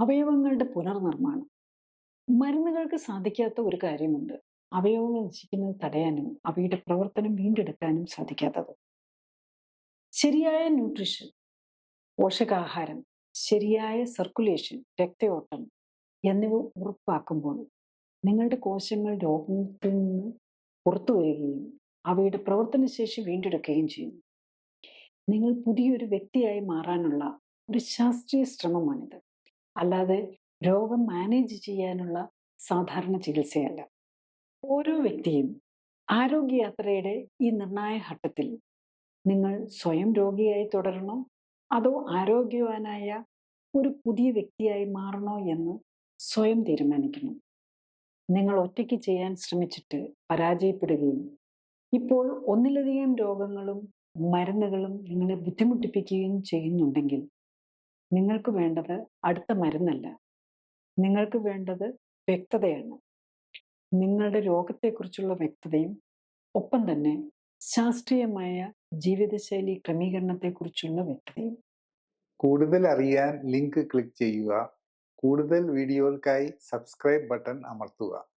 അവയവങ്ങളുടെ പുനർനിർമ്മാണം. മരുന്നുകൾക്ക് സാധിക്കാത്ത ഒരു കാര്യമുണ്ട്. അവയവങ്ങൾ നശിക്കുന്നത് തടയാനും അവയുടെ പ്രവർത്തനം വീണ്ടെടുക്കാനും സാധിക്കാത്തത്. ശരിയായ ന്യൂട്രിഷൻ പോഷകാഹാരം ശരിയായ സർക്കുലേഷൻ രക്തയോട്ടം എന്നിവ ഉറപ്പാക്കുമ്പോൾ നിങ്ങളുടെ കോശങ്ങൾ രോഗത്തിൽ നിന്ന് പുറത്തു വരികയും അവയുടെ പ്രവർത്തനശേഷി വീണ്ടെടുക്കുകയും ചെയ്യുന്നു നിങ്ങൾ പുതിയൊരു വ്യക്തിയായി മാറാനുള്ള ഒരു ശാസ്ത്രീയ ശ്രമമാണിത്. അല്ലാതെ രോഗം മാനേജ് ചെയ്യാനുള്ള സാധാരണ ചികിത്സയല്ല. ഓരോ വ്യക്തിയും ആരോഗ്യയാത്രയുടെ ഈ നിർണായ ഘട്ടത്തിൽ നിങ്ങൾ സ്വയം രോഗിയായി തുടരണോ? അതോ ആരോഗ്യവാനായ ഒരു പുതിയ വ്യക്തിയായി മാറണോ എന്ന് സ്വയം തീരുമാനിക്കണം നിങ്ങൾ ഒറ്റയ്ക്ക് ചെയ്യാൻ ശ്രമിച്ചിട്ട് പരാജയപ്പെടുകയും ഇപ്പോൾ ഒന്നിലധികം രോഗങ്ങളും മരുന്നുകളും നിങ്ങളെ ബുദ്ധിമുട്ടിപ്പിക്കുകയും ചെയ്യുന്നുണ്ടെങ്കിൽ നിങ്ങൾക്ക് വേണ്ടത് അടുത്ത മരുന്നല്ല. നിങ്ങൾക്ക് വേണ്ടത് വ്യക്തതയാണ്. നിങ്ങളുടെ രോഗത്തെക്കുറിച്ചുള്ള വ്യക്തതയും ഒപ്പം തന്നെ ശാസ്ത്രീയമായ ജീവിതശൈലി ക്രമീകരണത്തെക്കുറിച്ചുള്ള വ്യക്തതയും. കൂടുതൽ അറിയാൻ ലിങ്ക് ക്ലിക്ക് ചെയ്യുക. കൂടുതൽ വീഡിയോകൾക്കായി സബ്സ്ക്രൈബ് ബട്ടൺ അമർത്തുക.